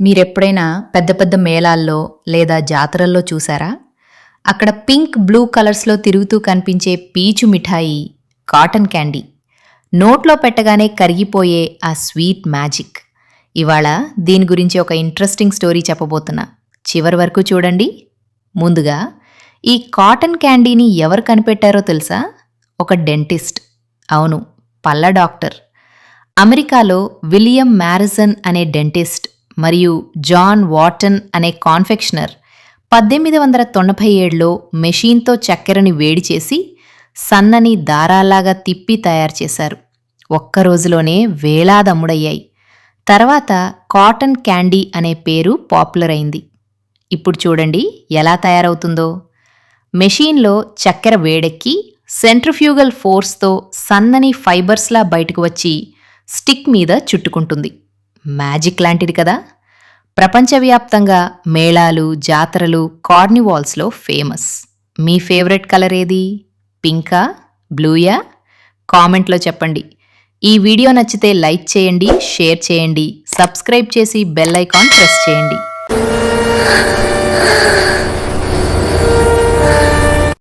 మీరెప్పుడైనా పెద్ద పెద్ద మేళాల్లో లేదా జాతరల్లో చూసారా? అక్కడ పింక్ బ్లూ కలర్స్లో తిరుగుతూ కనిపించే పీచు మిఠాయి కాటన్ క్యాండీ. నోట్లో పెట్టగానే కరిగిపోయే ఆ స్వీట్ మ్యాజిక్. ఇవాళ దీని గురించి ఒక ఇంట్రెస్టింగ్ స్టోరీ చెప్పబోతున్నా. చివరి వరకు చూడండి. ముందుగా ఈ కాటన్ క్యాండీని ఎవరు కనిపెట్టారో తెలుసా? ఒక డెంటిస్ట్. అవును పళ్ళ డాక్టర్. అమెరికాలో విలియం మ్యారిసన్ అనే డెంటిస్ట్ మరియు జాన్ వాటన్ అనే కాన్ఫెక్షనర్ పద్దెనిమిది వందల తొంభై ఏడులో మెషీన్తో చక్కెరని వేడి చేసి సన్నని దారాల్లాగా తిప్పి తయారు చేశారు. ఒక్క రోజులోనే వేలాది అమ్ముడయ్యాయి తర్వాత కాటన్ క్యాండీ అనే పేరు పాపులర్ అయింది. ఇప్పుడు చూడండి ఎలా తయారవుతుందో. మెషీన్లో చక్కెర వేడెక్కి సెంట్రిఫ్యూగల్ ఫోర్స్తో సన్నని ఫైబర్స్లా బయటకు వచ్చి స్టిక్ మీద చుట్టుకుంటుంది. మ్యాజిక్ లాంటిది కదా. ప్రపంచవ్యాప్తంగా మేళాలు జాతరలు కార్నివాల్స్లో ఫేమస్. మీ ఫేవరెట్ కలర్ ఏది? పింకా? బ్లూయా? కామెంట్లో చెప్పండి. ఈ వీడియో నచ్చితే లైక్ చేయండి షేర్ చేయండి సబ్స్క్రైబ్ చేసి బెల్ ఐకాన్ ప్రెస్ చేయండి.